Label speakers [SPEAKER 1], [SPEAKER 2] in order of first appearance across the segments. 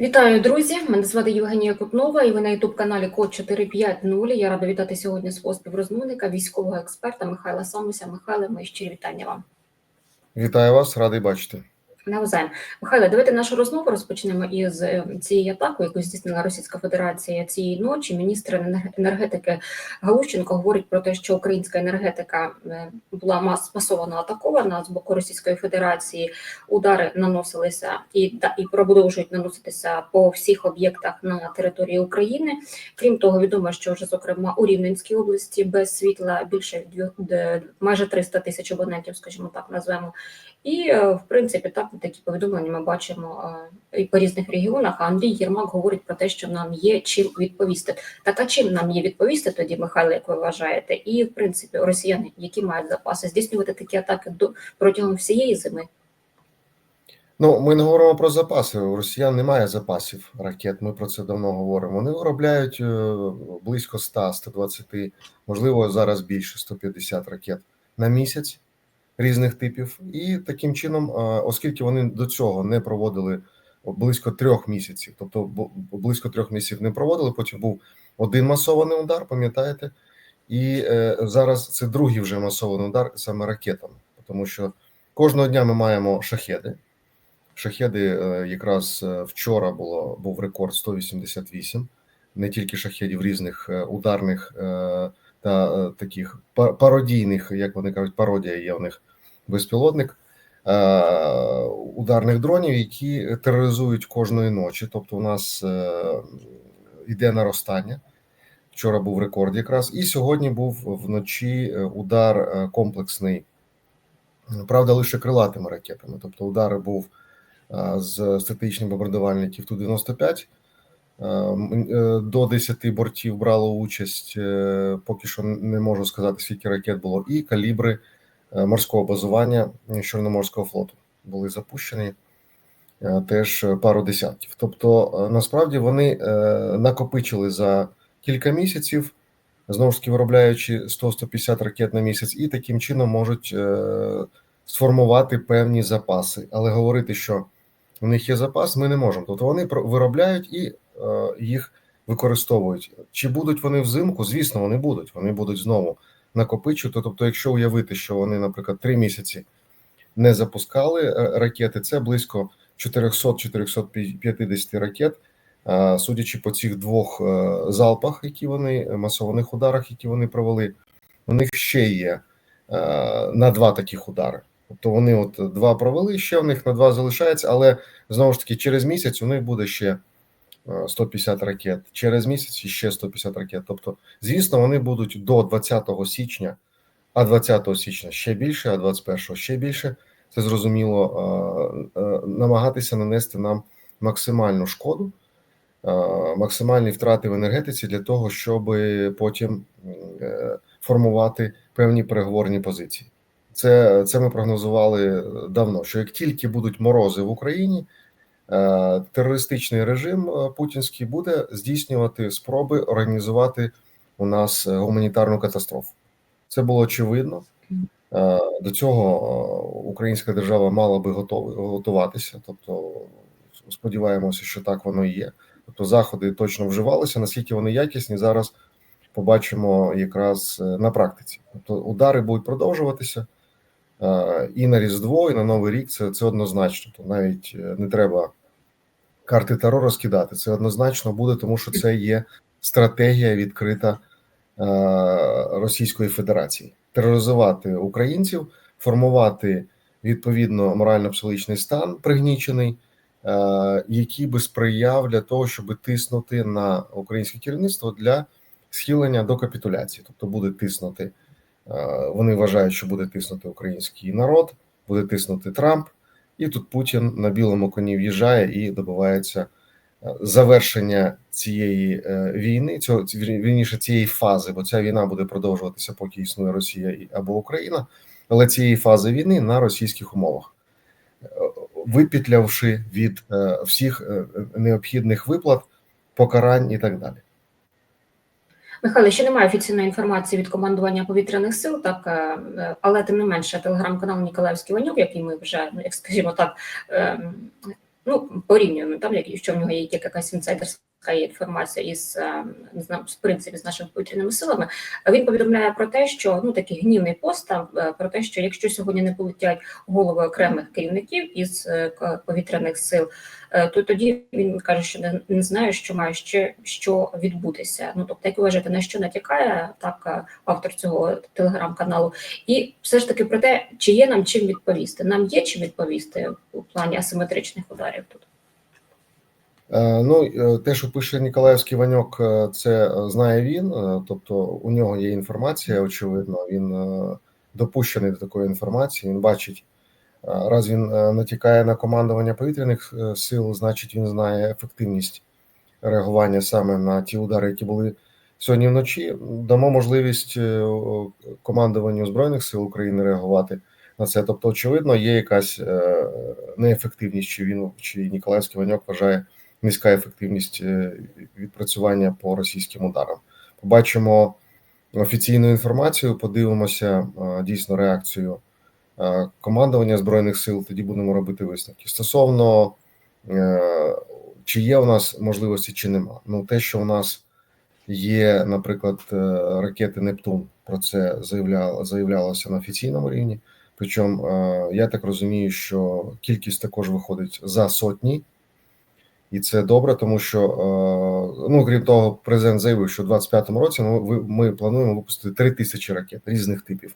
[SPEAKER 1] Вітаю, друзі! Мене звати Євгенія Кутнова, і ви на ютуб каналі Код 450. Я рада вітати сьогодні свого співрозмовника, військового експерта Михайла Самуся. Михайле, мої щирі вітання вам.
[SPEAKER 2] Вітаю вас, радий бачити.
[SPEAKER 1] Навзаєм. Михайло, давайте нашу розмову розпочнемо із е, цієї атаки, яку здійснила Російська Федерація цієї ночі. Міністр енергетики Галущенко говорить про те, що українська енергетика е, була мас атакована з боку Російської Федерації. Удари наносилися і і продовжують наноситися по всіх об'єктах на території України. Крім того, відомо, що вже зокрема у Рівненській області без світла більше майже 300 тисяч абонентів, скажімо так, назвемо. І е, в принципі так такі повідомлення ми бачимо е, і по різних регіонах. А Андрій Єрмак говорить про те, що нам є чим відповісти. Так а чим нам є відповісти тоді, Михайло, як ви вважаєте? І в принципі, росіяни, які мають запаси, здійснювати такі атаки протягом всієї зими.
[SPEAKER 2] Ну, ми не говоримо про запаси. У росіян немає запасів ракет. Ми про це давно говоримо. Вони виробляють е, близько 100-120, можливо, зараз більше 150 ракет на місяць різних типів. І таким чином, оскільки вони до цього не проводили близько трьох місяців, тобто близько трьох місяців не проводили. Потім був один масований удар, пам'ятаєте? І е, зараз це другий вже масований удар саме ракетами, тому що кожного дня ми маємо шахеди. Шахеди е, якраз е, вчора було був рекорд 188, не тільки шахедів різних ударних та е, таких пародійних, як вони кажуть, пародія є в них безпілотник е, ударних дронів, які тероризують кожної ночі. Тобто, у нас е, йде наростання. Вчора був рекорд якраз, і сьогодні був вночі е, удар е, комплексний, правда, лише крилатими ракетами. Тобто, удар був е, з стратегічних бомбардувальників Ту-95. Е, е, До 10 бортів брало участь. е, Поки що не можу сказати, скільки ракет було, і калібри морського базування Чорноморського флоту були запущені теж пару десятків. Тобто, насправді вони накопичили за кілька місяців, знову ж таки виробляючи 100-150 ракет на місяць, і таким чином можуть сформувати певні запаси. Але говорити, що у них є запас, ми не можемо. Тобто вони виробляють і їх використовують. Чи будуть вони взимку? Звісно, вони будуть. Вони будуть знову накопичувати. Тобто, якщо уявити, що вони, наприклад, три місяці не запускали е, ракети, це близько 400-450 ракет. Е, Судячи по цих двох е, залпах, які вони масованих ударах, які вони провели, у них ще є е, на два таких удари. Тобто вони от два провели, ще в них на два залишається, але знову ж таки через місяць у них буде ще е, 150 ракет, через місяць ще 150 ракет. Тобто, звісно, вони будуть до 20 січня, а 20 січня ще більше, а 21 ще більше. Це зрозуміло намагатися нанести нам максимальну шкоду, максимальні втрати в енергетиці для того, щоб потім е, формувати певні переговорні позиції. Це, це ми прогнозували давно. Що як тільки будуть морози в Україні, терористичний режим е, путінський буде здійснювати спроби організувати у нас е, гуманітарну катастрофу. Це було очевидно. Е, До цього е, українська держава мала би готуватися. Тобто, сподіваємося, що так воно і є. Тобто, заходи точно вживалися. Наскільки вони якісні, зараз побачимо якраз е, на практиці. Тобто, удари будуть продовжуватися е, і на Різдво, і на Новий рік. Це, це однозначно. То навіть е, не треба карти Таро розкидати. Це однозначно буде, тому що це є стратегія відкрита е, Російської Федерації тероризувати українців, формувати відповідно морально-психологічний стан пригнічений, е, який би сприяв для того, щоб тиснути на українське керівництво для схилення до капітуляції, тобто буде тиснути. Е, Вони вважають, що буде тиснути український народ, буде тиснути Трамп, і тут Путін на білому коні в'їжджає і добивається е, завершення цієї е, війни, цього вір- вірніше цієї фази, бо ця війна буде продовжуватися, поки існує Росія або Україна, але цієї фази війни на російських умовах, випітлявши від всіх необхідних виплат, покарань і так далі.
[SPEAKER 1] Михайло, ще немає офіційної інформації від командування повітряних сил, так е, е, але тим не менше, телеграм-канал Ніколаївський Ванюк, який ми вже, ну як скажімо так, ем, ну порівнюємо там, якщо в нього є якась інсайдерська інформація із е, не принципі з нашими повітряними силами. Він повідомляє про те, що ну такий гнівний пост е, про те, що якщо сьогодні не полетять голови окремих керівників із е, повітряних сил, то тоді він каже, що не, не знає, що має ще що відбутися. Ну тобто, як вважаєте, на що натякає так автор цього телеграм-каналу, і все ж таки про те, чи є нам чим відповісти. Нам є чим відповісти у плані асиметричних ударів тут.
[SPEAKER 2] Е, Ну, е, те, що пише Ніколаївський Ваньок, е, це знає він. Тобто у нього є інформація, очевидно. Він допущений до такої інформації. Він бачить, раз він натякає на командування повітряних сил, значить він знає ефективність реагування саме на ті удари, які були сьогодні вночі. Дамо можливість командуванню збройних сил України реагувати на це. Тобто, очевидно, є якась неефективність, чи він чи Ніколаївський Ваньок вважає низька ефективність е, відпрацювання по російським ударам. Побачимо офіційну інформацію, подивимося е, дійсно реакцію е, командування збройних сил. Тоді будемо робити висновки стосовно чи є у нас можливості, чи нема. Ну те, що у нас є, наприклад, ракети Нептун, про це заявляло, заявлялося на офіційному рівні. Причому я так розумію, що кількість також виходить за сотні. І це добре, тому що е, ну крім того, президент заявив, що в 25-му році ми, ми плануємо випустити 3 тисячі ракет різних типів.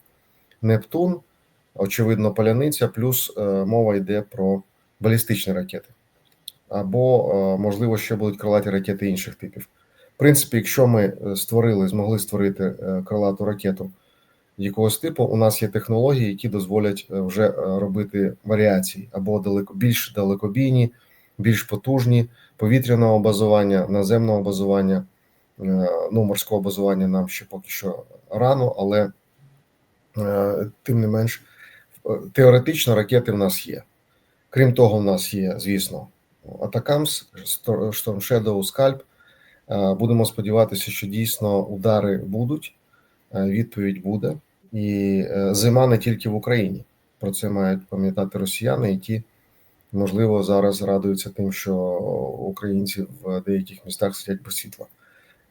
[SPEAKER 2] Нептун, очевидно, паляниця, плюс е, мова йде про балістичні ракети. Або, е, можливо, ще будуть крилаті ракети інших типів. В принципі, якщо ми створили, змогли створити крилату ракету якогось типу, у нас є технології, які дозволять вже робити варіації або далеко більш далекобійні більш потужні повітряного базування, наземного базування, е, ну морського базування нам ще поки що рано, але е, тим не менш е, теоретично ракети в нас є. Крім того, в нас є, звісно, Атакамс, Storm Shadow. Е, Будемо сподіватися, що дійсно удари будуть, відповідь буде, і зима не тільки в Україні. Про це мають пам'ятати росіяни, які можливо зараз радуються тим, що українці в деяких містах сидять без світла.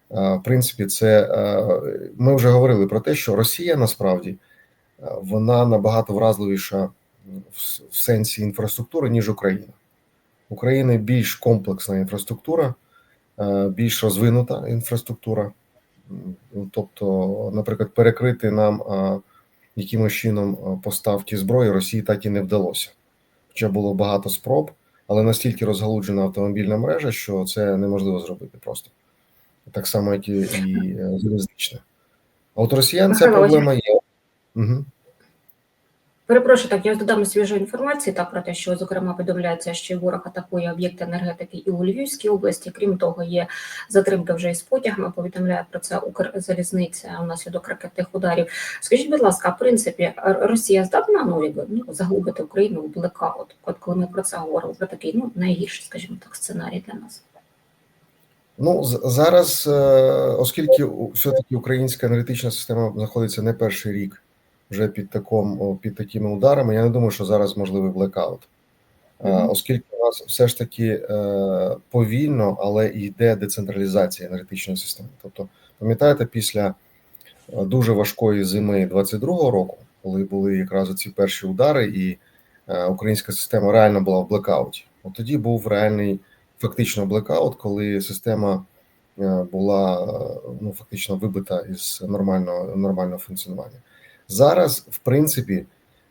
[SPEAKER 2] В принципі, це ми вже говорили про те, що Росія насправді вона набагато вразливіша в сенсі інфраструктури, ніж Україна. У України більш комплексна інфраструктура, більш розвинута інфраструктура. Тобто, наприклад, перекрити нам якимось чином поставки зброї Росії так і не вдалося. Хоча було багато спроб, але настільки розгалуджена автомобільна мережа, що це неможливо зробити просто. Так само, як і, і е, залізничне. А от росіян ця проблема є. Угу.
[SPEAKER 1] Перепрошую, так я додам свіжу інформацію так про те, що зокрема повідомляється, що ворог атакує об'єкти енергетики і у Львівській області. Крім того, є затримка вже із потягами. Повідомляє про це Укрзалізниця внаслідок ракетних ударів. Скажіть, будь ласка, в принципі, Росія здатна ну, якби, ну заглубити Україну в блекаут? От коли ми про це говоримо, про такий ну найгірший, скажімо так, сценарій для нас.
[SPEAKER 2] Ну зараз, е, оскільки все-таки українська енергетична система знаходиться не перший рік вже під таком, під такими ударами, я не думаю, що зараз можливий блекаут. Е,
[SPEAKER 1] Мгм.
[SPEAKER 2] Оскільки у нас все ж таки е, повільно, але йде децентралізація енергетичної системи. Тобто, пам'ятаєте, після е, дуже важкої зими 22-го року, коли були якраз ці перші удари, і е, українська система реально була в блекауті. От тоді був реальний фактично блекаут, коли система була ну фактично вибита із нормального нормального функціонування. Зараз, в принципі,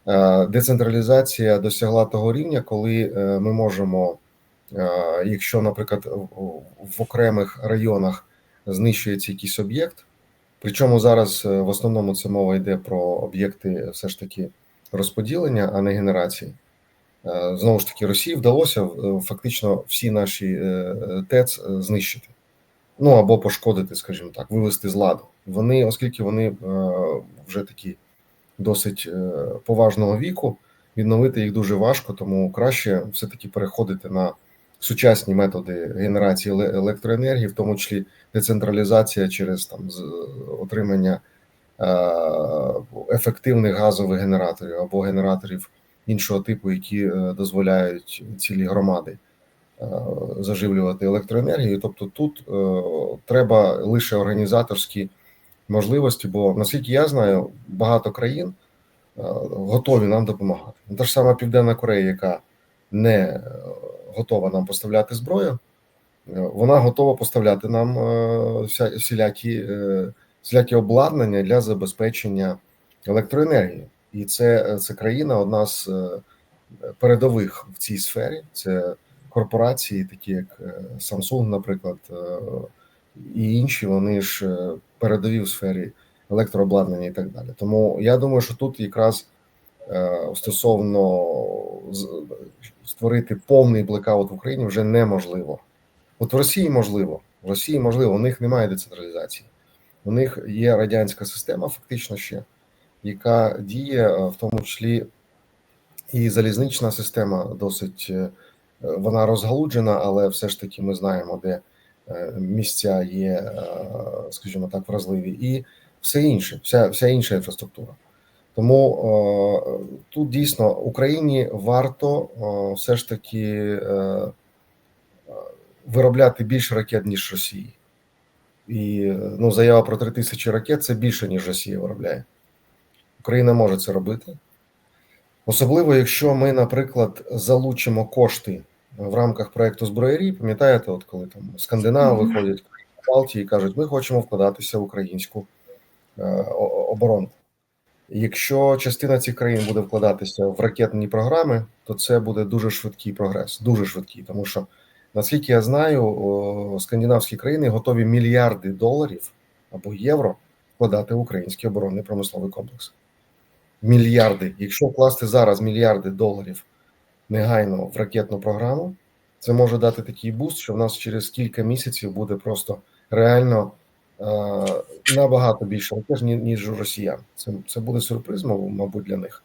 [SPEAKER 2] е, децентралізація досягла того рівня, коли е, ми можемо, е, якщо, наприклад, в- окремих районах знищується якийсь об'єкт, причому зараз в основному це мова йде про об'єкти все ж таки розподілення, а не генерації. Знову ж таки, Росії вдалося фактично всі наші ТЕЦ знищити. Ну або пошкодити, скажімо так, вивести з ладу. Вони, оскільки вони вже такі досить е, поважного віку, відновити їх дуже важко, тому краще все-таки переходити на сучасні методи генерації електроенергії, в тому числі децентралізація через там отримання е, ефективних газових генераторів або генераторів іншого типу, які е, дозволяють цілі громади заживлювати електроенергію. Тобто тут треба лише організаторські можливості, бо наскільки я знаю, багато країн е, готові нам допомагати. Та ж сама Південна Корея, яка не е, готова нам поставляти зброю, е, вона готова поставляти нам всілякі, всілякі обладнання для забезпечення електроенергії. І це, це країна одна з передових в цій сфері. Це корпорації, такі як Samsung, наприклад, і інші, вони ж е, передові в сфері електрообладнання і так далі. Тому я думаю, що тут якраз е, стосовно створити повний блекаут в Україні вже неможливо. От в Росії можливо, в Росії можливо, у них немає децентралізації. У них є радянська система, фактично ще, яка діє, е, в тому числі і залізнична система досить вона розгалуджена, але все ж таки ми знаємо, де місця є, е, скажімо так, вразливі, і все інше, вся, вся інша інфраструктура. Тому е, тут дійсно Україні варто е, все ж таки е, е, виробляти більше ракет, ніж Росії. І е, ну, заява про 3 тисячі ракет це більше, ніж Росія виробляє. Україна може це робити. Особливо, якщо ми, наприклад, залучимо кошти в рамках проекту зброярі, пам'ятаєте, от коли там скандинави виходять в Балтії і кажуть, ми хочемо вкладатися в українську е, о- оборону. Якщо частина цих країн буде вкладатися в ракетні програми, то це буде дуже швидкий прогрес, дуже швидкий, тому що наскільки я знаю, о, скандинавські країни готові мільярди доларів або євро вкладати в український оборонний промисловий комплекс. Мільярди. Якщо вкласти зараз мільярди доларів негайно в ракетну програму, це може дати такий буст, що в нас через кілька місяців буде просто реально е, набагато більше ніж у росіян. Це, це буде сюрприз, мабуть, для них.